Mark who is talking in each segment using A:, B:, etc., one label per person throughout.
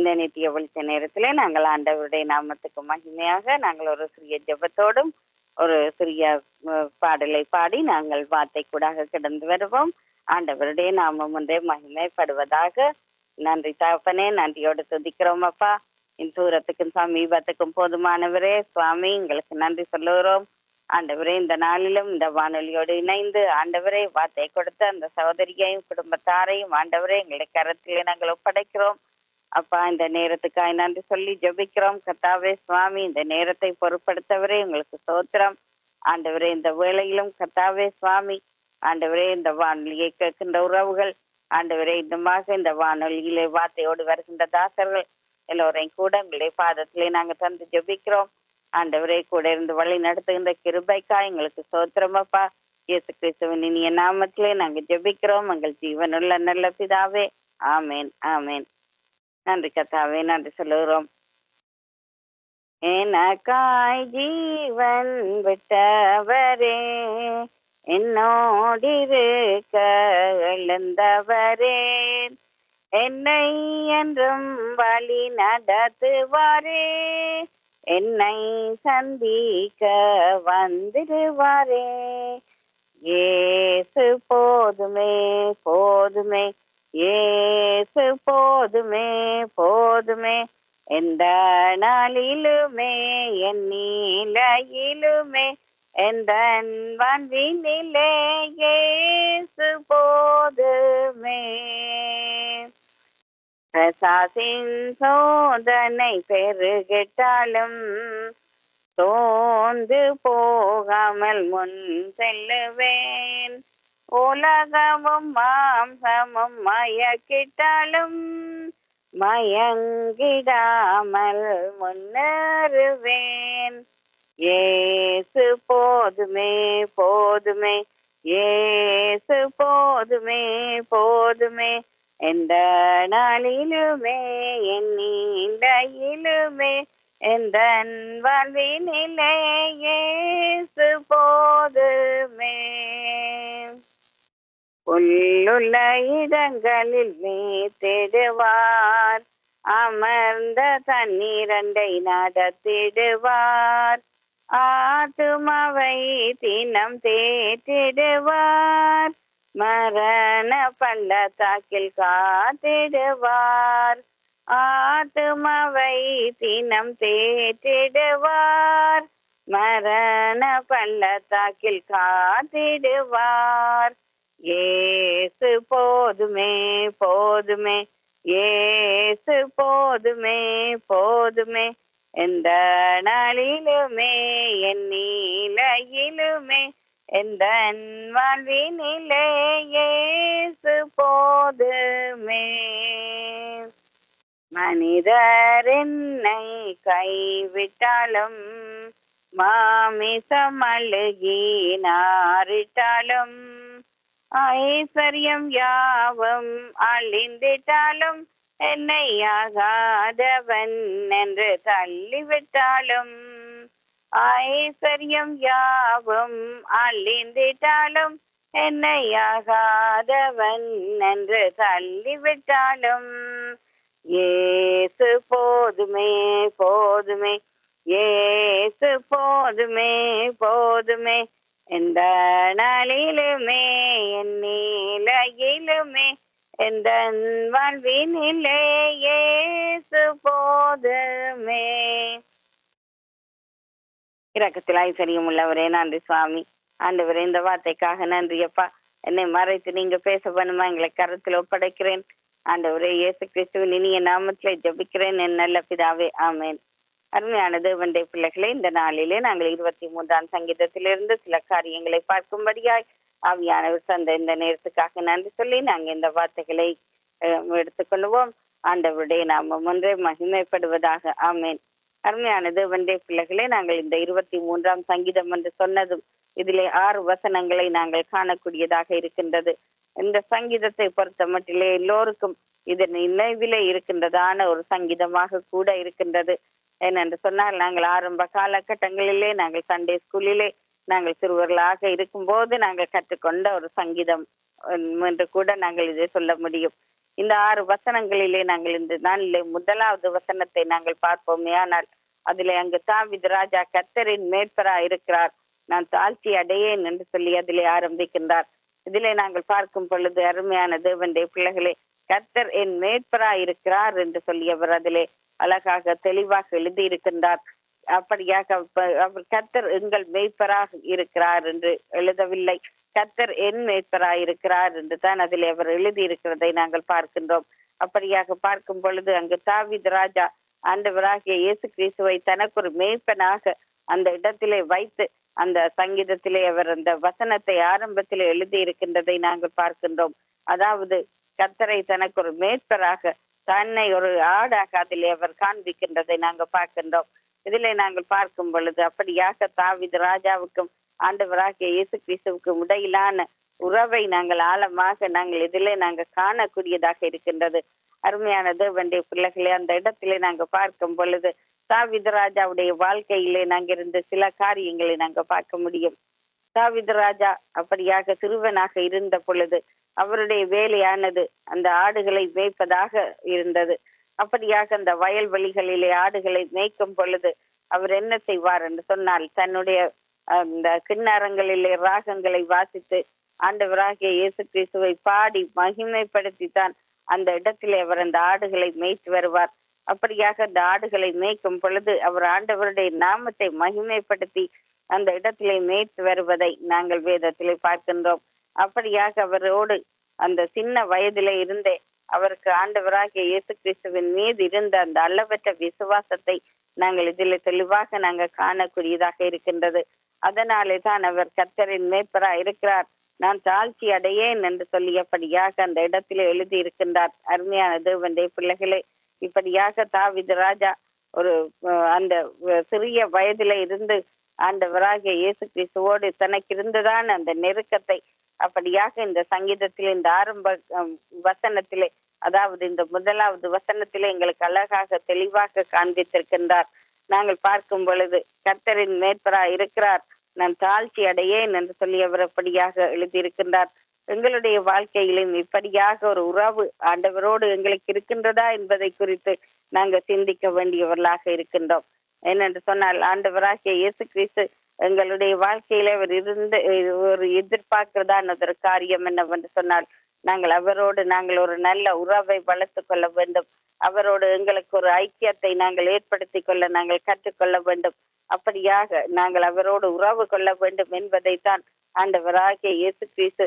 A: இந்த நித்திய வெளிச்ச நேரத்திலே நாங்கள் ஆண்டவருடைய நாமத்துக்கு மகிமையாக நாங்கள் ஒரு சிறிய ஜபத்தோடும் ஒரு சிறிய பாடலை பாடி நாங்கள் வார்த்தை கூடாக கிடந்து வருவோம். ஆண்டவருடைய நாமம் ஒன்றே மகிமைப்படுவதாக. நன்றி தாப்பனே நன்றியோடு துதிக்கிறோம் அப்பா. இந்த தூரத்துக்கும் சமீபத்துக்கும் போதுமானவரே சுவாமி எங்களுக்கு நன்றி சொல்லுகிறோம். ஆண்டவரே இந்த நாளிலும் இந்த வானொலியோடு இணைந்து ஆண்டவரே வார்த்தை கொடுத்த அந்த சகோதரியையும் குடும்பத்தாரையும் ஆண்டவரே எங்களுடைய கரத்திலே நாங்கள் ஒப்படைக்கிறோம். அப்பா இந்த நேரத்துக்காய் நன்றி சொல்லி ஜெபிக்கிறோம். கத்தாவே சுவாமி இந்த நேரத்தை பொருட்படுத்தவரே உங்களுக்கு சோத்திரம் ஆண்டவரே இந்த வேளையிலும் கத்தாவே சுவாமி ஆண்டவரே இந்த வானொலியை கேட்கின்ற உறவுகள் ஆண்டவரே இந்த மாசம் இந்த வானொலியிலே வார்த்தையோடு வருகின்ற தாசர்கள் எல்லோரையும் கூட எங்களுடைய பாதத்திலே நாங்கள் தந்து ஜெபிக்கிறோம். ஆண்டவரே கூட இருந்து வழி நடத்துகின்ற கிருபைக்கா எங்களுக்கு சோத்திரமப்பா இயேசு கிறிஸ்துவின் இனிய நாமத்திலே நாங்கள் ஜெபிக்கிறோம். எங்கள் ஜீவனுள்ள நல்ல பிதாவே. ஆமேன் ஆமேன். நன்றி கத்தாவே நன்றி சொல்லுகிறோம். எனக்காய் ஜீவன் விட்டவரே என்னோடிருக்க எழுந்தவரே என்னை என்றும் வழி நடத்துவாரே என்னை சந்திக்க வந்திடுவாரே. ஏசு போதுமே போதுமே ஏசு போதுமே போதுமே. எந்த நாளிலுமே என் நீலையிலுமே எந்த வாழ்வினிலே ஏசு போதுமே. பிரசாசின் சோதனை பெருகிட்டாலும் தோந்து போகாமல் முன் செல்லுவேன். உலகமும் மாம்சமும் மயக்கிட்டாலும் மயங்கிடாமல் முன்னேறுவேன். ஏசு போதுமே போதுமே ஏசு போதுமே போதுமே. எந்த நாளிலுமே என் நீண்டையிலுமே எந்த வாழ்வினிலே ஏசு போதுமே. உள்ளுள்ள இடங்களில் நீ தேடுவார். அமர்ந்த தண்ணீரண்டை நடத்திடுவார். ஆத்துமாவை தினம் தேற்றிடுவார். மரண பள்ளத்தாக்கில் காத்திடுவார். ஆத்துமாவை தினம் தேற்றிடுவார். மரண பள்ளத்தாக்கில் காத்திடுவார். ஏசு போதுமே போதுமே. ஏசு போதுமே போதுமே. எந்த நாளிலுமே என் நீலையிலுமே எந்த வாழ்வினிலே ஏசு போதுமே. மனிதர் என்னை கைவிட்டாலும் மாமிசம் அழுகி நாரிட்டாலும் ஐஸ்வர்யம் யாவும் அழிந்திட்டாலும் என்னை ஆகாதவன் என்று தள்ளிவிட்டாலும் ஐஸ்வர்யம் யாவும் அழிந்திட்டாலும் என்னை ஆகாதவன் என்று தள்ளிவிட்டாலும் ஏசு போதுமே போதுமே ஏசு போதுமே போதுமே எந்த நாளிலுமே என் நீலையிலுமே எந்த வாழ்வினிலே ஏசு போதுமே. இரக்கத்தில் ஐஸ்வர்யம் உள்ளவரே நன்றி சுவாமி. ஆண்டவரே இந்த வார்த்தைக்காக நன்றி அப்பா. என்னை மறைத்து நீங்க பேச பண்ணுமா எங்களை கருத்தில் ஒப்படைக்கிறேன். ஆண்டவரே இயேசு கிறிஸ்துவின் இனிய நாமத்திலே ஜபிக்கிறேன் என் நல்ல பிதாவே. ஆமேன். அருமையான தேவண்டை பிள்ளைகளே இந்த நாளிலே நாங்கள் இருபத்தி மூன்றாம் சங்கீதத்திலிருந்து சில காரியங்களை பார்க்கும்படியாய் ஆவியானவர் தந்த இந்த நேரத்துக்காக நன்றி சொல்லி நாங்கள் இந்த வார்த்தைகளை எடுத்துக்கொள்வோம் ஆண்டவருடைய நாம ஒன்றே மகிமைப்படுவதாக. ஆமேன். அருமையான தேவண்டை பிள்ளைகளே நாங்கள் இந்த இருபத்தி மூன்றாம் சங்கீதம் என்று சொன்னதும் இதிலே ஆறு வசனங்களை நாங்கள் காணக்கூடியதாக இருக்கின்றது. இந்த சங்கீதத்தை பொறுத்த மட்டிலே எல்லோருக்கும் இதன் நினைவிலே இருக்கின்றதான ஒரு சங்கீதமாக கூட இருக்கின்றது. ஏனென்று சொன்னால் நாங்கள் ஆரம்ப காலகட்டங்களிலே நாங்கள் சண்டே ஸ்கூலிலே நாங்கள் சிறுவர்களாக இருக்கும்போது நாங்கள் கற்றுக்கொண்ட ஒரு சங்கீதம் என்று கூட நாங்கள் இதை சொல்ல முடியும். இந்த ஆறு வசனங்களிலே நாங்கள் இந்த நாளிலே முதலாவது வசனத்தை நாங்கள் பார்ப்போமே. ஆனால் அதிலே அங்கு தாவிது ராஜா கத்தரின் மேற்பரா இருக்கிறார். நான் தாழ்ச்சி அடையேன் என்று சொல்லி அதிலே ஆரம்பிக்கின்றார். இதிலே நாங்கள் பார்க்கும் பொழுது அருமையான தேவனுடைய பிள்ளைகளே கர்த்தர் என் மேற்பரா இருக்கிறார் என்று சொல்லி அவர் அதிலே அழகாக தெளிவாக எழுதியிருக்கின்றார். அப்படியாக அவர் கர்த்தர் எங்கள் மேய்ப்பராக இருக்கிறார் என்று எழுதவில்லை. கர்த்தர் என் மேய்ப்பராக இருக்கிறார் என்று தான் அதில் அவர் எழுதியிருக்கிறதை நாங்கள் பார்க்கின்றோம். அப்படியாக பார்க்கும் பொழுது அங்கு தாவித் ராஜா ஆண்டவராகிய இயேசு கிறிஸ்துவை தனக்கு ஒரு மேய்ப்பனாக அந்த இடத்திலே வைத்து அந்த சங்கீதத்திலே அவர் அந்த வசனத்தை ஆரம்பத்திலே எழுதியிருக்கின்றதை நாங்கள் பார்க்கின்றோம். அதாவது கத்தரை தனக்கு ஒரு மேய்ப்பராக தன்னை ஒரு ஆடாக அதில் அவர் காண்பிக்கின்றதை நாங்கள் பார்க்கின்றோம். இதில் நாங்கள் பார்க்கும் பொழுது அப்படியாக தாவித ராஜாவுக்கும் ஆண்டவராகிய இயேசு கிறிஸ்துவுக்கும் இடையிலான உறவை நாங்கள் ஆழமாக நாங்கள் இதிலே நாங்கள் காணக்கூடியதாக இருக்கின்றது. அருமையான தேவனுடைய பிள்ளைகளே அந்த இடத்திலே நாங்கள் பார்க்கும் பொழுது தாவித ராஜாவுடைய வாழ்க்கையிலே நாங்கள் இருந்த சில காரியங்களை நாங்கள் பார்க்க முடியும். தாவீது ராஜா அப்படியாக சிறுவனாக இருந்த பொழுது அவருடைய வேலையானது அந்த ஆடுகளை மேய்ப்பதாக இருந்தது. அப்படியாக அந்த வயல்வெளிகளிலே ஆடுகளை மேய்க்கும் பொழுது அவர் என்ன செய்வார் என்று சொன்னால் தன்னுடைய அந்த கிண்ணறங்களிலே ராகங்களை வாசித்து ஆண்டவராகிய இயேசு கிறிஸ்துவை பாடி மகிமைப்படுத்தி தான் அந்த இடத்திலே அவர் அந்த ஆடுகளை மேய்த்து வருவார். அப்படியாக அந்த ஆடுகளை மேய்க்கும் பொழுது அவர் ஆண்டவருடைய நாமத்தை மகிமைப்படுத்தி அந்த இடத்திலே மேய்த்து வருவதை நாங்கள் வேதத்திலே பார்க்கின்றோம். அப்படியாக அவரோடு அந்த சின்ன வயதிலே இருந்தே அவருக்கு ஆண்டவராகிய இயேசு கிறிஸ்துவின் மீது இருந்த அந்த அளவற்ற விசுவாசத்தை நாங்கள் இதில் தெளிவாக நாங்கள் காணக்கூடியதாக இருக்கின்றது. அதனாலே தான் அவர் கர்த்தரின் மேய்ப்பரா இருக்கிறார். நான் தாழ்ச்சி அடையேன் என்று சொல்லியபடியாக அந்த இடத்திலே எழுதி இருக்கின்றார் அருமையான தேவனுடைய பிள்ளைகளே இப்படியாக தாவித ராஜா ஒரு அந்த சிறிய வயதில இருந்து ஆண்டவராக இயேசு கிறிஸ்துவோடு தனக்கு இருந்ததான அந்த நெருக்கத்தை அப்படியாக இந்த சங்கீதத்தில் இந்த ஆரம்ப வசனத்திலே அதாவது இந்த முதலாவது வசனத்திலே எங்களுக்கு அழகாக தெளிவாக காண்பித்திருக்கின்றார். நாங்கள் பார்க்கும் பொழுது கர்த்தரின் மேற்பரா இருக்கிறார். நான் தாழ்ச்சி அடையேன் என்று சொல்லி அவர் அப்படியாக எழுதியிருக்கின்றார். எங்களுடைய வாழ்க்கையிலும் இப்படியாக ஒரு உறவு ஆண்டவரோடு எங்களுக்கு இருக்கின்றதா என்பதை குறித்து நாங்கள் சிந்திக்க வேண்டியவர்களாக இருக்கின்றோம். ஏனென்று சொன்னால் ஆண்டவராகிய இயேசு கிறிஸ்து எங்களுடைய வாழ்க்கையில அவர் இருந்து ஒரு எதிர்பார்க்கிறதான ஒரு காரியம் என்னவென்று சொன்னால் நாங்கள் அவரோடு நாங்கள் ஒரு நல்ல உறவை வளர்த்து கொள்ள வேண்டும். அவரோடு எங்களுக்கு ஒரு ஐக்கியத்தை நாங்கள் ஏற்படுத்தி கொள்ள நாங்கள் கற்றுக்கொள்ள வேண்டும். அப்படியாக நாங்கள் அவரோடு உறவு கொள்ள வேண்டும் என்பதைத்தான் ஆண்டவராகிய இயேசு கிறிஸ்து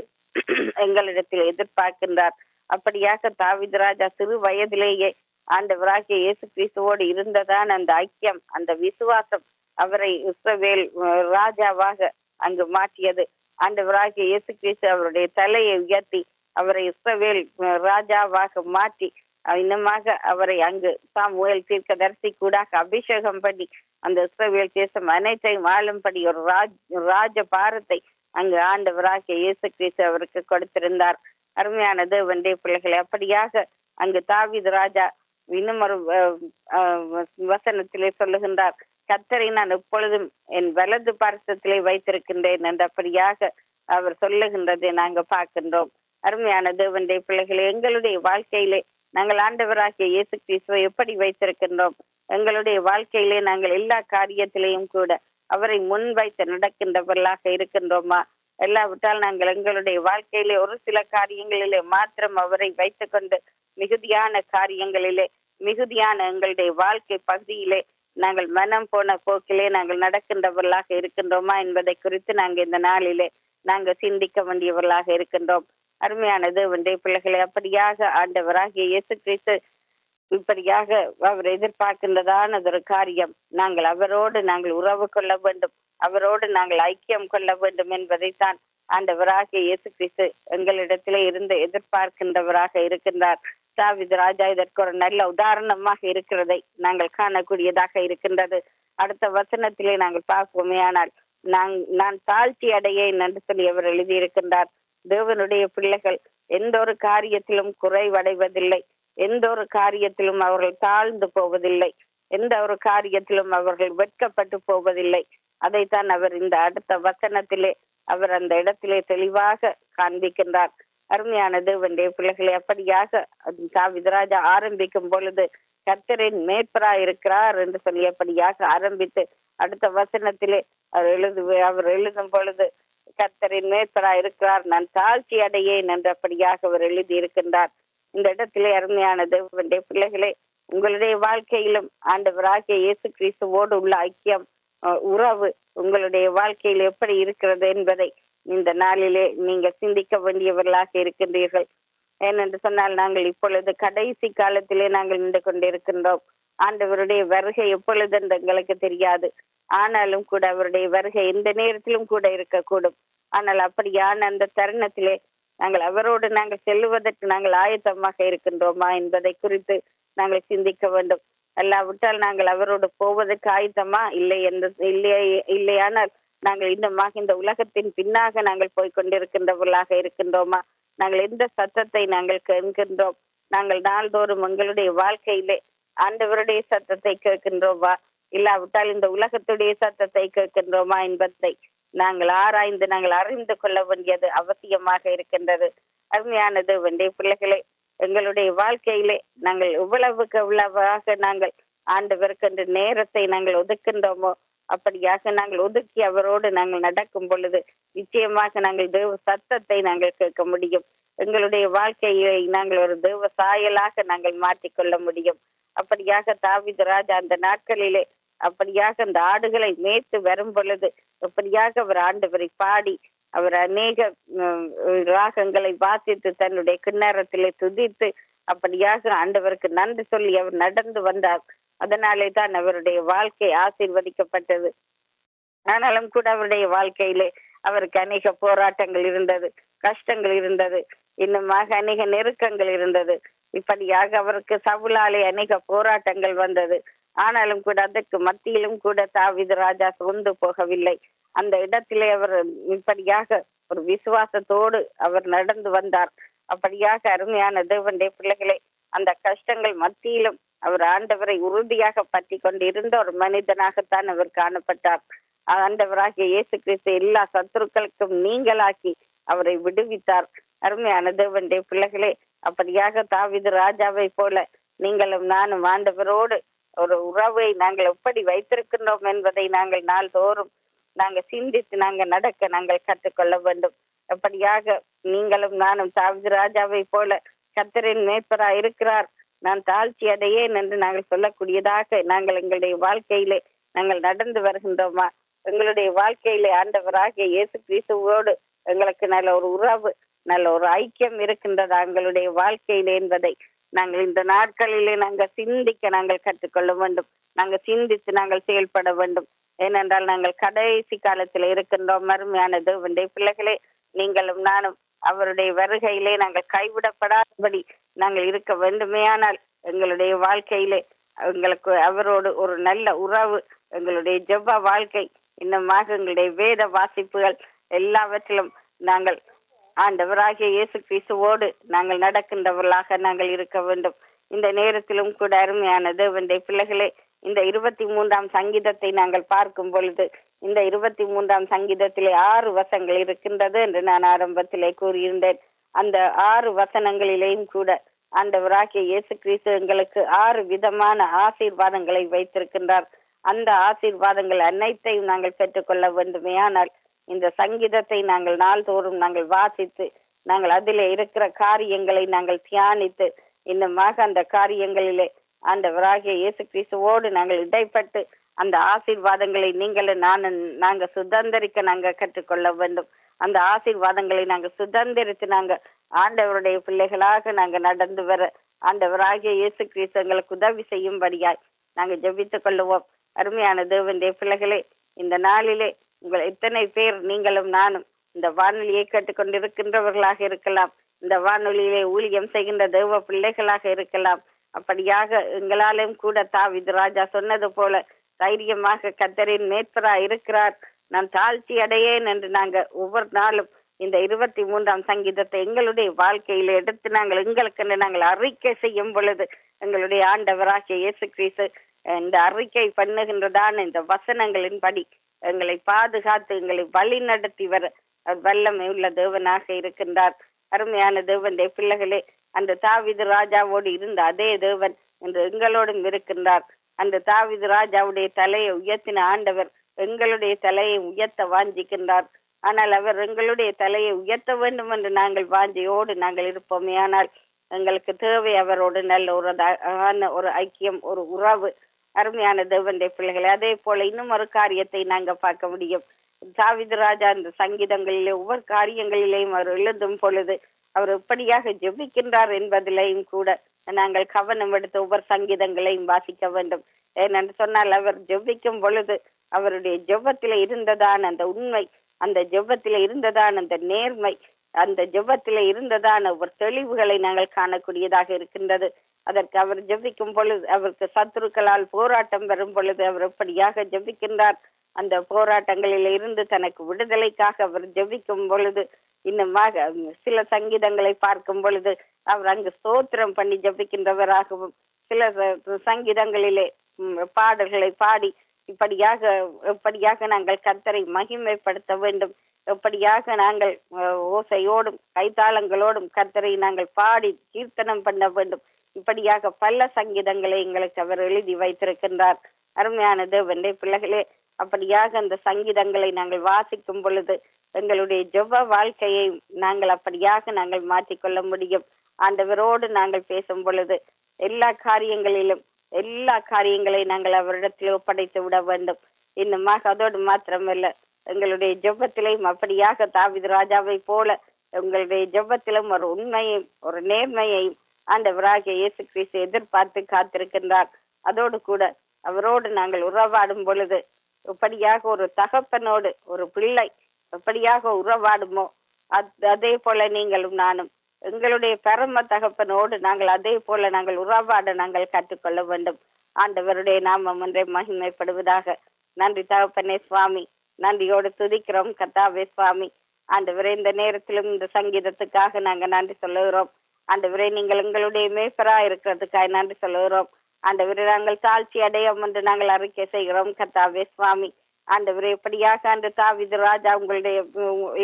A: எங்களிடத்தில் எதிர்பார்க்கின்றார். அப்படியாக தாவீது ராஜா சிறு வயதிலேயே ஆண்டவராகிய இயேசு கிறிஸ்துவோடு இருந்ததான் அந்த ஐக்கியம் அந்த விசுவாசம் அவரை இஸ்ரவேல் ராஜாவாக அங்கு மாற்றியது. ஆண்டவராகிய இயேசு கிறிஸ்து அவருடைய தலையை உயர்த்தி அவரை இஸ்ரவேல் ராஜாவாக மாற்றி இன்னமாக அவரை அங்கு சாமுவேல் தீர்க்கதரிசி கூட அபிஷேகம் பண்ணி அந்த இஸ்ரவேல் தேசம் அனைத்தையும் ஆளும்படி ஒரு ராஜ் ராஜ பாரத்தை அங்கு ஆண்டவராகிய இயேசு கிறிஸ்து அவருக்கு கொடுத்திருந்தார். அருமையான தேவனுடைய பிள்ளைகளை அப்படியாக அங்கு தாவித் ராஜா இன்னும் ஒரு வசனத்திலே சொல்லுகின்றார் கத்தரை நான் எப்பொழுதும் என் வலது பார்சத்திலே வைத்திருக்கின்றேன் என்றபடியாக அவர் சொல்லுகின்றதை நாங்கள் பார்க்கின்றோம். அருமையான தேவனுடைய பிள்ளைகளை எங்களுடைய வாழ்க்கையிலே நாங்கள் ஆண்டவராகிய இயேசு கிறிஸ்துவை எப்படி வைத்திருக்கின்றோம்? எங்களுடைய வாழ்க்கையிலே நாங்கள் எல்லா காரியத்திலேயும் கூட அவரை முன்வைத்து நடக்கின்றவர்களாக இருக்கின்றோமா? இல்லாவிட்டால் நாங்கள் எங்களுடைய வாழ்க்கையிலே ஒரு சில காரியங்களிலே மாத்திரம் அவரை வைத்துக்கொண்டு மிகுதியான காரியங்களிலே மிகுதியான எங்களுடைய வாழ்க்கை பகுதியிலே நாங்கள் மனம் போன போக்கிலே நாங்கள் நடக்கின்றவர்களாக இருக்கின்றோமா என்பதை குறித்து நாங்கள் இந்த நாளிலே நாங்கள் சிந்திக்க வேண்டியவர்களாக இருக்கின்றோம். அருமையானது தேவனுடைய பிள்ளைகளை அப்படியாக ஆண்டவராகிய இயேசு கிறிஸ்து இப்படியாக அவர் எதிர்பார்க்கின்றதான ஒரு காரியம். நாங்கள் அவரோடு நாங்கள் உறவு கொள்ள வேண்டும். அவரோடு நாங்கள் ஐக்கியம் கொள்ள வேண்டும் என்பதைத்தான் ஆண்டவராகிய இயேசு கிறிஸ்து எங்களிடத்திலே இருந்து எதிர்பார்க்கின்றவராக இருக்கின்றார். தாவிது ராஜா இதற்கு ஒரு நல்ல உதாரணமாக இருக்கிறதை நாங்கள் காணக்கூடியதாக இருக்கின்றது. அடுத்த வசனத்திலே நாங்கள் பார்ப்போமே ஆனால் நான் நான் தாழ்த்தி அடையேன் என்று சொல்லி அவர் எழுதியிருக்கின்றார். தேவனுடைய பிள்ளைகள் எந்த ஒரு காரியத்திலும் குறைவடைவதில்லை. எந்த ஒரு காரியத்திலும் அவர்கள் தாழ்ந்து போவதில்லை. எந்த ஒரு காரியத்திலும் அவர்கள் வெட்கப்பட்டு போவதில்லை. அதைத்தான் அவர் இந்த அடுத்த வசனத்திலே அவர் அந்த இடத்திலே தெளிவாக காண்பிக்கின்றார். அருமையானது தேவனுடைய பிள்ளைகளை அப்படியாக தாவிதராஜா ஆரம்பிக்கும் பொழுது கர்த்தரின் மேற்பரா இருக்கிறார் என்று சொல்லி அப்படியாக ஆரம்பித்து அடுத்த வசனத்திலே அவர் எழுது அவர் எழுதும் பொழுது கர்த்தரின் மேற்பரா இருக்கிறார் நான் தாழ்ச்சி அடையேன் என்று அப்படியாக அவர் எழுதி இருக்கின்றார் இந்த இடத்திலே அருமையான தேவனுடைய பிள்ளைகளே உங்களுடைய வாழ்க்கையிலும் ஆண்டவராகிய இயேசு கிறிஸ்துவோடு உள்ள ஐக்கியம் உறவு உங்களுடைய வாழ்க்கையில் எப்படி இருக்கிறது என்பதை இந்த நாளிலே நீங்க சிந்திக்க வேண்டியவர்களாக இருக்கின்றீர்கள். ஏனென்று சொன்னால் நாங்கள் இப்பொழுது கடைசி காலத்திலே நாங்கள் நின்று கொண்டிருக்கின்றோம். ஆண்டவருடைய வருகை எப்பொழுது என்று எங்களுக்கு தெரியாது. ஆனாலும் கூட அவருடைய வருகை எந்த நேரத்திலும் கூட இருக்கக்கூடும். ஆனால் அப்படியான அந்த தருணத்திலே நாங்கள் அவரோடு நாங்கள் செல்லுவதற்கு நாங்கள் ஆயத்தமாக இருக்கின்றோமா என்பதை குறித்து நாங்கள் சிந்திக்க வேண்டும். அல்லாவிட்டால் நாங்கள் அவரோடு போவதற்கு ஆயத்தமா இல்லை என்று இல்லையா இல்லையானால் நாங்கள் இன்னுமாக இந்த உலகத்தின் பின்னாக நாங்கள் போய்கொண்டிருக்கின்றவர்களாக இருக்கின்றோமா? நாங்கள் எந்த சத்தத்தை நாங்கள் கேட்கின்றோம்? நாங்கள் நாள்தோறும் எங்களுடைய வாழ்க்கையிலே ஆண்டவருடைய சத்தத்தை கேட்கின்றோமா? இல்லாவிட்டால் இந்த உலகத்துடைய சத்தத்தை கேட்கின்றோமா என்பதை நாங்கள் ஆராய்ந்து நாங்கள் அறிந்து கொள்ள வேண்டியது அவசியமாக இருக்கின்றது. அருமையானது வெண்டை பிள்ளைகளே எங்களுடைய வாழ்க்கையிலே நாங்கள் எவ்வளவுக்கு இவ்வளவாக நாங்கள் ஆண்டவருக்கென்று நேரத்தை நாங்கள் ஒதுக்கின்றோமோ அப்படியாக நாங்கள் ஒதுக்கி அவரோடு நாங்கள் நடக்கும் பொழுது நிச்சயமாக நாங்கள் தேவ சத்தத்தை நாங்கள் கேட்க முடியும். எங்களுடைய வாழ்க்கையை நாங்கள் ஒரு தேவ சாயலாக நாங்கள் மாற்றிக்கொள்ள முடியும். அப்படியாக தாவிது ராஜா அந்த நாட்களிலே அப்படியாக அந்த ஆடுகளை மேய்த்து வரும் பொழுது அப்படியாக அவர் ஆண்டவரை பாடி அவர் அநேக ராகங்களை வாசித்து தன்னுடைய கிண்ணறத்திலே துதித்து அப்படியாக ஆண்டவருக்கு நன்றி சொல்லி அவர் நடந்து வந்தார். அதனாலே தான் அவருடைய வாழ்க்கை ஆசீர்வதிக்கப்பட்டது. ஆனாலும் கூட அவருடைய வாழ்க்கையிலே அவருக்கு அநேக போராட்டங்கள் இருந்தது கஷ்டங்கள் இருந்தது இன்னுமாக அநேக நெருக்கங்கள் இருந்தது. இப்படியாக அவருக்கு சவுலாலே அநேக போராட்டங்கள் வந்தது. ஆனாலும் கூட அதற்கு மத்தியிலும் கூட தாவித ராஜா சோர்ந்து போகவில்லை. அந்த இடத்திலே அவர் இப்படியாக ஒரு விசுவாசத்தோடு அவர் நடந்து வந்தார். அப்படியாக அருமையான தேவனுடைய பிள்ளைகளை அந்த கஷ்டங்கள் மத்தியிலும் அவர் ஆண்டவரை உறுதியாக பற்றி கொண்டு இருந்த ஒரு மனிதனாகத்தான் அவர் காணப்பட்டார். ஆண்டவராகிய இயேசு கிறிஸ்து எல்லா சத்துருக்களுக்கும் நீங்களாக்கி அவரை விடுவித்தார். அருமையான தேவனுடைய பிள்ளைகளே அப்படியாக தாவிது ராஜாவை போல நீங்களும் நானும் ஆண்டவரோடு ஒரு உறவை நாங்கள் எப்படி வைத்திருக்கின்றோம் என்பதை நாங்கள் நாள்தோறும் நாங்கள் சிந்தித்து நாங்கள் நடக்க நாங்கள் கற்றுக்கொள்ள வேண்டும். அப்படியாக நீங்களும் நானும் தாவிது ராஜாவை போல கத்தரின் மேய்ப்பரா இருக்கிறார். நான் தாழ்ச்சி அடையேன் என்று நாங்கள் சொல்லக்கூடியதாக நாங்கள் எங்களுடைய வாழ்க்கையிலே நாங்கள் நடந்து வருகின்றோமா? எங்களுடைய வாழ்க்கையிலே ஆண்டவராகிய இயேசு கிறிஸ்துவோடு எங்களுக்கு நல்ல ஒரு உறவு நல்ல ஒரு ஐக்கியம் இருக்கின்றதா எங்களுடைய வாழ்க்கையிலே என்பதை நாங்கள் இந்த நாட்களிலே நாங்கள் சிந்திக்க நாங்கள் கற்றுக்கொள்ள வேண்டும். நாங்கள் சிந்தித்து நாங்கள் செயல்பட வேண்டும். ஏனென்றால் நாங்கள் கடைசி காலத்தில் இருக்கின்றோம். அருமையான தேவனுடைய பிள்ளைகளே நீங்களும் நானும் அவருடைய வருகையிலே நாங்கள் கைவிடப்படாதபடி நாங்கள் இருக்க வேண்டுமேயானால் எங்களுடைய வாழ்க்கையிலே எங்களுக்கு அவரோடு ஒரு நல்ல உறவு எங்களுடைய ஜெவ வாழ்க்கை இன்னமாக எங்களுடைய வேத வாசிப்புகள் எல்லாவற்றிலும் நாங்கள் ஆண்டவராகிய இயேசு கிறிஸ்துவோடு நாங்கள் நடக்கின்றவர்களாக நாங்கள் இருக்க வேண்டும். இந்த நேரத்திலும் கூட அருமையான தேவனுடைய பிள்ளைகளே இந்த இருபத்தி மூன்றாம் சங்கீதத்தை நாங்கள் பார்க்கும் பொழுது இந்த இருபத்தி மூன்றாம் சங்கீதத்திலே ஆறு வசங்கள் இருக்கின்றது என்று நான் ஆரம்பத்திலே கூறியிருந்தேன். அந்த ஆறு வசனங்களிலேயும் கூட ஆண்டவராகிய இயேசு கிறிஸ்து எங்களுக்கு ஆறு விதமான ஆசீர்வாதங்களை வைத்திருக்கின்றார். அந்த ஆசீர்வாதங்கள் அனைத்தையும் நாங்கள் பெற்றுக்கொள்ள வேண்டுமே. ஆனால் இந்த சங்கீதத்தை நாங்கள் நாள்தோறும் நாங்கள் வாசித்து நாங்கள் அதிலே இருக்கிற காரியங்களை நாங்கள் தியானித்து இன்னுமாக அந்த காரியங்களிலே ஆண்டவராகிய இயேசு கிறிஸ்துவோடு நாங்கள் இடைப்பட்டு அந்த ஆசீர்வாதங்களை நீங்களும் நான் நாங்க சுதந்திரிக்க நாங்க கற்றுக்கொள்ள வேண்டும். அந்த ஆசீர்வாதங்களை நாங்க சுதந்திரித்து நாங்க ஆண்டவருடைய பிள்ளைகளாக நாங்க நடந்து வர ஆண்டவராகிய இயேசு கிறிஸ்து எங்களுக்கு உதவி செய்யும்படியாய் நாங்க ஜெபித்துக் கொள்ளுவோம். அருமையான தேவனுடைய பிள்ளைகளே இந்த நாளிலே உங்கள் எத்தனை பேர் நீங்களும் நானும் இந்த வானொலியை கேட்டுக்கொண்டிருக்கின்றவர்களாக இருக்கலாம். இந்த வானொலியிலே ஊழியம் செய்கின்ற தெய்வ பிள்ளைகளாக இருக்கலாம். அப்படியாக எங்களாலும் கூட தாவிது ராஜா சொன்னது போல தைரியமாக கத்தரின் மேற்பரா இருக்கிறார். நான் தாழ்ச்சி அடையேன் என்று நாங்கள் ஒவ்வொரு நாளும் இந்த இருபத்தி மூன்றாம் சங்கீதத்தை எங்களுடைய வாழ்க்கையில எடுத்து நாங்கள் எங்களுக்கு நாங்கள் அறிக்கை செய்யும் பொழுது எங்களுடைய ஆண்டவராகிய இயேசு கிறிஸ்து இந்த அறிக்கை பண்ணுகின்றதான இந்த வசனங்களின்படி எங்களை பாதுகாத்து எங்களை வழி நடத்தி வர வல்லமை உள்ள தேவனாக இருக்கின்றார். அருமையான தேவனுடைய பிள்ளைகளே அந்த தாவிது ராஜாவோடு இருந்த அதே தேவன் என்று எங்களோடும் இருக்கின்றார். அந்த தாவிது ராஜாவுடைய தலையை உயர்த்தின ஆண்டவர் எங்களுடைய தலையை உயர்த்த வாஞ்சிக்கின்றார். ஆனால் அவர் எங்களுடைய தலையை உயர்த்த வேண்டும் என்று நாங்கள் வாஞ்சியோடு நாங்கள் இருப்போமே. ஆனால் எங்களுக்கு தேவை அவரோடு நல்ல ஒரு ஒரு ஐக்கியம் ஒரு உறவு. அருமையான தேவனுடைய பிள்ளைகளை அதே போல இன்னும் ஒரு காரியத்தை நாங்கள் பார்க்க முடியும். தாவிது ராஜா இந்த சங்கீதங்களிலே ஒவ்வொரு காரியங்களிலேயும் அவர் எழுதும் பொழுது அவர் எப்படியாக ஜெபிக்கின்றார் என்பதிலேயும் கூட நாங்கள் கவனம் எடுத்து ஒவ்வொரு சங்கீதங்களையும் வாசிக்க வேண்டும். ஏனென்று சொன்னால் அவர் ஜெபிக்கும் பொழுது அவருடைய ஜெபத்தில் இருந்ததான அந்த உண்மை அந்த ஜெபத்தில் இருந்ததான அந்த நேர்மை அந்த ஜெபத்தில் இருந்ததான ஒரு தெளிவுகளை நாங்கள் காணக்கூடியதாக இருக்கின்றது. அதற்கு அவர் ஜபிக்கும் பொழுது அவருக்கு சத்துருக்களால் போராட்டம் வரும் பொழுது அவர் எப்படியாக ஜெபிக்கின்றார். அந்த போராட்டங்களில் இருந்து தனக்கு விடுதலைக்காக அவர் ஜபிக்கும் பொழுது இன்னமாக சில சங்கீதங்களை பார்க்கும் பொழுது அவர் அங்கு சோத்திரம் பண்ணி ஜெபிக்கின்றவராகவும் சில சங்கீதங்களிலே பாடல்களை பாடி இப்படியாக எப்படியாக நாங்கள் கர்த்தரை மகிமைப்படுத்த வேண்டும். எப்படியாக நாங்கள் ஓசையோடும் கைத்தாளங்களோடும் கர்த்தரை நாங்கள் பாடி கீர்த்தனம் பண்ண வேண்டும். இப்படியாக பல சங்கீதங்களை எங்களுக்கு அவர் எழுதி வைத்திருக்கின்றார். அருமையான தேவனுடைய பிள்ளைகளே அப்படியாக அந்த சங்கீதங்களை நாங்கள் வாசிக்கும் பொழுது எங்களுடைய ஜெப வாழ்க்கையை நாங்கள் அப்படியாக நாங்கள் மாற்றிக்கொள்ள முடியும். ஆண்டவரோடு நாங்கள் பேசும் பொழுது எல்லா காரியங்களிலும் எல்லா காரியங்களை நாங்கள் அவரிடத்தில் ஒப்படைத்து விட வேண்டும். இன்னுமாக அதோடு மாத்திரமல்ல எங்களுடைய ஜெபத்திலையும் அப்படியாக தாவித ராஜாவை போல உங்களுடைய ஜெபத்திலும் ஒரு உண்மையும் ஒரு நேர்மையையும் ஆண்டவராக இயேசு கிறிஸ்து எதிர்பார்த்து காத்திருக்கின்றார். அதோடு கூட அவரோடு நாங்கள் உறவாடும் பொழுது எப்படியாக ஒரு தகப்பனோடு ஒரு பிள்ளை எப்படியாக உறவாடுமோ அத்- அதே போல நீங்களும் நானும் எங்களுடைய பரம தகப்பனோடு நாங்கள் அதே போல நாங்கள் உறவாட நாங்கள் கற்றுக்கொள்ள வேண்டும். ஆண்டவருடைய நாமம் ஒன்றை மகிமைப்படுவதாக. நன்றி தகப்பனே சுவாமி. நன்றியோடு துதிக்கிறோம். கத்தாவே சுவாமி. ஆண்டவரே இந்த நேரத்திலும் இந்த சங்கீதத்துக்காக நாங்கள் நன்றி சொல்லுகிறோம். ஆண்டவரே நீங்கள் எங்களுடைய மேய்ப்பரா இருக்கிறதுக்காக நன்றி சொல்லுகிறோம். ஆண்டவரே நாங்கள் தாழ்ச்சி அடையோம் என்று நாங்கள் அறிக்கை செய்கிறோம். கத்தாவே சுவாமி. ஆண்டவரே எப்படியாக அந்த தாவிது ராஜா உங்களுடைய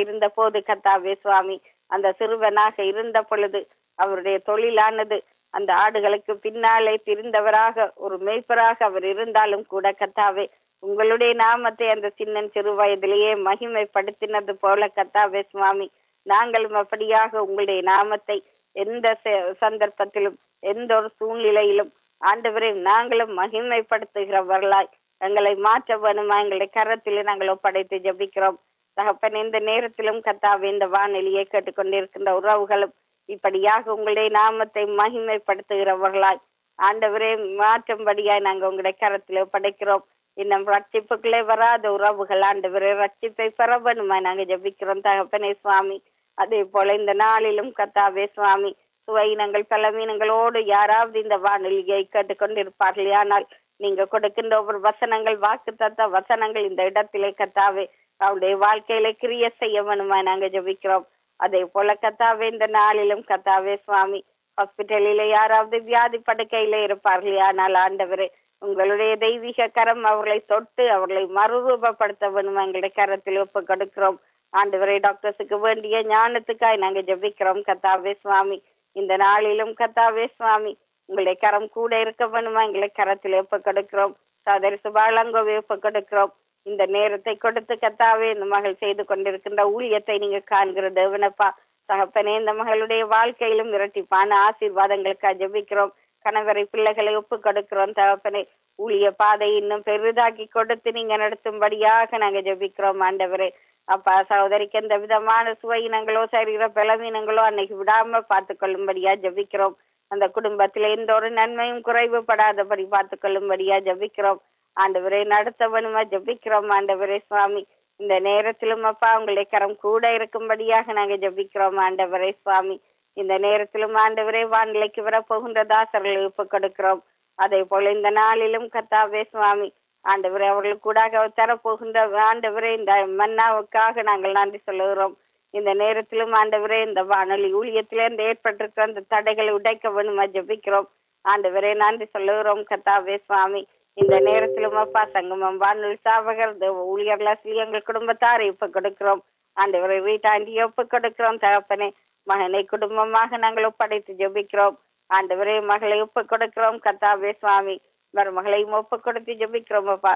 A: இருந்த போது கத்தாவே சுவாமி அந்த சிறுவனாக இருந்த பொழுது அவருடைய தொழிலானது அந்த ஆடுகளுக்கு பின்னாலே திரிந்தவராக ஒரு மேய்ப்பராக அவர் இருந்தாலும் கூட கத்தாவே உங்களுடைய நாமத்தை அந்த சின்னன் சிறு வயதிலேயே மகிமைப்படுத்தினது போல கத்தாவே சுவாமி. நாங்களும் அப்படியாக உங்களுடைய நாமத்தை எந்த சந்தர்ப்பத்திலும் எந்த ஒரு சூழ்நிலையிலும் ஆண்டவரை நாங்களும் மகிமைப்படுத்துகிறவர்களாய் எங்களை மாற்ற வேணுமா? எங்களை கரத்தில் நாங்கள் ஒப்படைத்து ஜெபிக்கிறோம். தகப்பன் இந்த நேரத்திலும் கத்தாவே இந்த வானொலியை கேட்டுக்கொண்டிருக்கின்ற உறவுகளும் இப்படியாக உங்களுடைய நாமத்தை மகிமைப்படுத்துகிறவர்களாய் ஆண்டவரே மாற்றும்படியாய் நாங்க உங்களுடைய கரத்தில் ஒப்படைக்கிறோம். இன்னும் ரட்சிப்புக்குள்ளே வராத உறவுகள் ஆண்டவரே ரட்சிப்பை பெற வேணுமா நாங்க ஜெபிக்கிறோம். தகப்பனே சுவாமி அதே போல இந்த நாளிலும் கத்தாவே சுவாமி சுவையினங்கள் பலவீனங்களோடு யாராவது இந்த வானொலியை கேட்டுக்கொண்டிருப்பார்கள். ஆனால் நீங்க கொடுக்கின்ற ஒவ்வொரு வசனங்கள் வாக்கு தத்த வசனங்கள் இந்த இடத்திலே கத்தாவே அவருடைய வாழ்க்கையில கிரிய செய்ய வேணுமா நாங்க ஜபிக்கிறோம். அதே போல கத்தாவே இந்த நாளிலும் கத்தாவே சுவாமி ஹாஸ்பிட்டலில யாராவது வியாதி படுக்கையில இருப்பார்கள். ஆனால் ஆண்டவரே உங்களுடைய தெய்வீக கரம் அவர்களை தொட்டு அவர்களை மறுரூபப்படுத்த வேணுமா எங்களுடைய கரத்தில் ஒப்பு கொடுக்கிறோம். ஆண்டவரே டாக்டர்ஸுக்கு வேண்டிய ஞானத்துக்காய் நாங்க ஜெபிக்கிறோம். கத்தாவே சுவாமி இந்த நாளிலும் கத்தாவே சுவாமி உங்களுடைய கரம் கூட இருக்க வேணுமா எங்களை கரத்தில் ஒப்பு கொடுக்கிறோம். சோதரி சுபாலங்கோவை ஒப்பு கொடுக்கிறோம். இந்த நேரத்தை கொடுத்து கத்தாவே இந்த மகள் செய்து கொண்டிருக்கின்ற ஊழியத்தை நீங்க காண்கிற தேவனப்பா. தகப்பனே இந்த மகளுடைய வாழ்க்கையிலும் இரட்டிப்பான ஆசீர்வாதங்களுக்காக ஜெபிக்கிறோம். கணவரை பிள்ளைகளை ஒப்பு கொடுக்கிறோம். தகப்பனே ஊழிய பாதை இன்னும் பெரிதாக்கி கொடுத்து நீங்க நடத்தும்படியாக நாங்க ஜெபிக்கிறோம். ஆண்டவரே அப்பா சகோதரிக்கு எந்த விதமான சுவையினங்களோ சரீர பலவீனங்களோ அன்னைக்கு விடாம பார்த்துக்கொள்ளும்படியா ஜபிக்கிறோம் ஜெபிக்கிறோம். அந்த குடும்பத்தில் எந்த ஒரு நன்மையும் குறைவுபடாதபடி படாதபடி கொள்ளும்படியா ஜெபிக்கிறோம். ஆண்டவரை நடத்தவனுமா ஜெபிக்கிறோம். ஆண்டவரே சுவாமி இந்த நேரத்திலும் அப்பா உங்களுடைய கரம் கூட இருக்கும்படியாக நாங்க ஜெபிக்கிறோம். ஆண்டவரே சுவாமி இந்த நேரத்திலும் ஆண்டவரே வானிலைக்கு வரப்போகின்ற தாசர்களை ஒப்பு கொடுக்கிறோம். அதே போல இந்த நாளிலும் கத்தாவே சுவாமி ஆண்டவரே அவர்களுக்கு கூட தரப்போகின்ற ஆண்டவரே இந்த மன்னாவுக்காக நாங்கள் நன்றி சொல்லுகிறோம். இந்த நேரத்திலும் ஆண்டவரே இந்த வானொலி ஊழியத்திலிருந்து ஏற்பட்டிருக்கிற அந்த தடைகளை உடைக்க வேணுமா ஜெபிக்கிறோம். ஆண்டவரே நன்றி சொல்லுகிறோம் கத்தாவே சுவாமி. இந்த நேரத்திலும் அப்பா சங்கமம் வானொலி சாபகர் ஊழியர்ல எங்கள் குடும்பத்தாரை இப்ப கொடுக்கிறோம். ஆண்டவரை வீட்டாண்டி ஒப்பு கொடுக்கிறோம் தகப்பனே. மகனை குடும்பமாக நாங்கள் ஒப்படைத்து ஜெபிக்கிறோம். ஆண்டவரே மகளை ஒப்பு கொடுக்கிறோம் கத்தாவே சுவாமி. மருமகளை ஒப்பு கொடுத்து ஜெபிக்கிறோம் அப்பா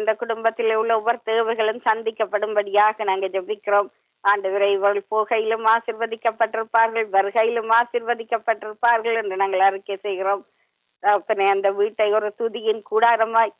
A: இந்த குடும்பத்தில் உள்ள ஒவ்வொரு தேவைகளும் சந்திக்கப்படும்படியாக நாங்கள் ஜெபிக்கிறோம். ஆண்டவரை இவர்கள் போகையிலும் ஆசிர்வதிக்கப்பட்டிருப்பார்கள் வருகையிலும் ஆசிர்வதிக்கப்பட்டிருப்பார்கள் என்று நாங்கள் அறிக்கை செய்கிறோம். அந்த வீட்டை ஒரு துதியின் கூடாரமாய்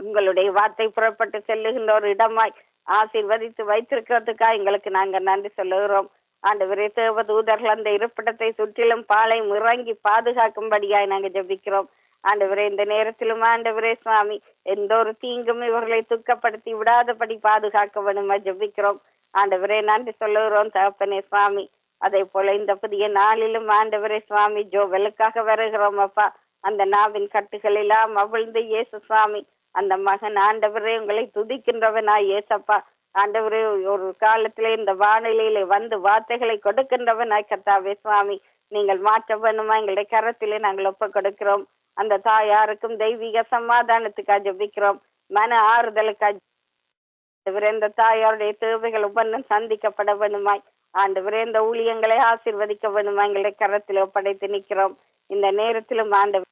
A: உங்களுடைய வார்த்தை புறப்பட்டு செல்லுகின்ற ஒரு இடமாய் ஆசிர்வதித்து வைத்திருக்கிறதுக்காக எங்களுக்கு நாங்க நன்றி சொல்லுகிறோம். ஆண்டவரே தேவதூதர்கள் அந்த இருப்பிடத்தை சுற்றிலும் பாலை இறங்கி பாதுகாக்கும்படியாய் நாங்க ஜெபிக்கிறோம். ஆண்டவரே இந்த நேரத்திலும் ஆண்டவரே சுவாமி எந்த ஒரு தீங்கும் இவர்களை துக்கப்படுத்தி விடாதபடி பாதுகாக்க வேணுமா ஜபிக்கிறோம். ஆண்டவரே நன்றி சொல்லுகிறோம் தகப்பனே சுவாமி. அதே போல இந்த புதிய நாளிலும் ஆண்டவரே சுவாமி ஜோவலுக்காக வருகிறோம் அப்பா. அந்த நாவின் கட்டுகள் எல்லாம் அவிழ்ந்து இயேசு சுவாமி. அந்த மகன் ஆண்டவரே உங்களை துதிக்கின்றவனா ஏசப்பா ஆண்டவரே ஒரு காலத்திலே இந்த வானிலையிலே வந்து வார்த்தைகளை கொடுக்கின்றவனாய் கத்தாவே சுவாமி. நீங்கள் மாற்ற வேணுமா? எங்களுடைய கரத்திலே நாங்கள் ஒப்பு கொடுக்கிறோம். அந்த தாயாருக்கும் தெய்வீக சமாதானத்துக்காக ஜபிக்கிறோம். மன ஆறுதலுக்காக இந்த தாயாருடைய தேவைகள் ஒவ்வொன்றும் சந்திக்கப்பட வேணுமாய். ஆண்டு விரைந்த ஊழியங்களை ஆசிர்வதிக்க வேணுமா எங்களுடைய கரத்தில் ஒப்படைத்து நிற்கிறோம். இந்த நேரத்திலும் ஆண்டவர்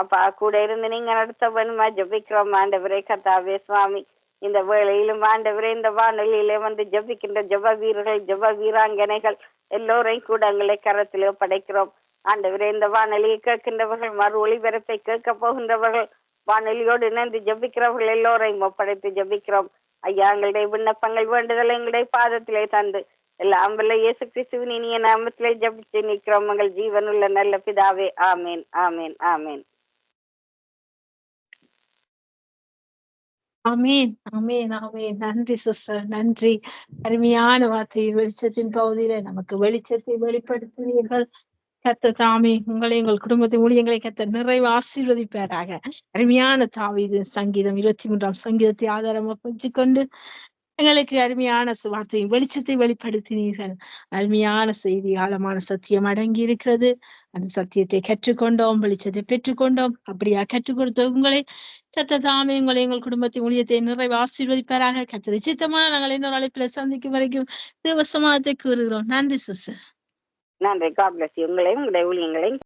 A: அப்பா கூட இருந்து நீங்க நடத்த வேணுமா ஜெபிக்கிறோம். ஆண்டவரே கத்தாவே சுவாமி. இந்த வேளையிலும் ஆண்டவரே இந்த வானொலியிலே வந்து ஜெபிக்கின்ற ஜப வீரர்கள் ஜப வீராங்கனைகள் எல்லோரையும் கூட எங்களை கரத்தில் படைக்கிறோம். ஆண்டவரே இந்த வானொலியை கேட்கின்றவர்கள் மறு ஒளிபரப்பை கேட்க போகின்றவர்கள் வானொலியோடு இணைந்து ஜபிக்கிறவர்கள் எல்லோரையும் ஒப்படைத்து ஜபிக்கிறோம். ஐயா எங்களுடைய விண்ணப்பங்கள் வேண்டுதலை எங்களுடைய பாதத்திலே தந்து எல்லாம் வல்ல இயேசு கிறிஸ்துவின் இனிய நாமத்திலே ஜபிச்சு நிற்கிறோம். உங்கள் ஜீவனுள்ள நல்ல பிதாவே ஆமேன் ஆமேன் ஆமேன்.
B: ஆமீன் ஆமீன் ஆமீன். நன்றி சிஸ்டர் நன்றி. அருமையான வார்த்தை வெளிச்சத்தின் பகுதியில நமக்கு வெளிச்சத்தை வெளிப்படுத்துவீர்கள். கத்த தாமே உங்களை உங்கள் குடும்பத்தின் ஊழியங்களை கத்த நிறைவு ஆசீர்வதிப்பாராக. அருமையான தாவி சங்கீதம் இருபத்தி மூன்றாம் சங்கீதத்தை ஆதாரமாக கொண்டு எங்களுக்கு அருமையான சுவார்த்தையும் வெளிச்சத்தை வெளிப்படுத்தினீர்கள். அருமையான செய்தி ஆழமான சத்தியம் அடங்கி இருக்கிறது அந்த சத்தியத்தை கற்றுக்கொண்டோம் வெளிச்சத்தை பெற்றுக்கொண்டோம். அப்படியா கற்றுக் கொடுத்த உங்களை கத்த தாமே உங்களை எங்கள் குடும்பத்தின் ஊழியத்தை நிறைவு ஆசீர்வதிப்பாராக. கத்த நிச்சயமா நாங்கள் இன்னொரு அழைப்பில் சந்திக்கும் வரைக்கும் தேவசமானத்தை கூறுகிறோம். நன்றி சிஸ்டர்.
A: நன்றி. காப்ளஸ் உங்களையும் உங்களுடைய ஊழியங்களையும்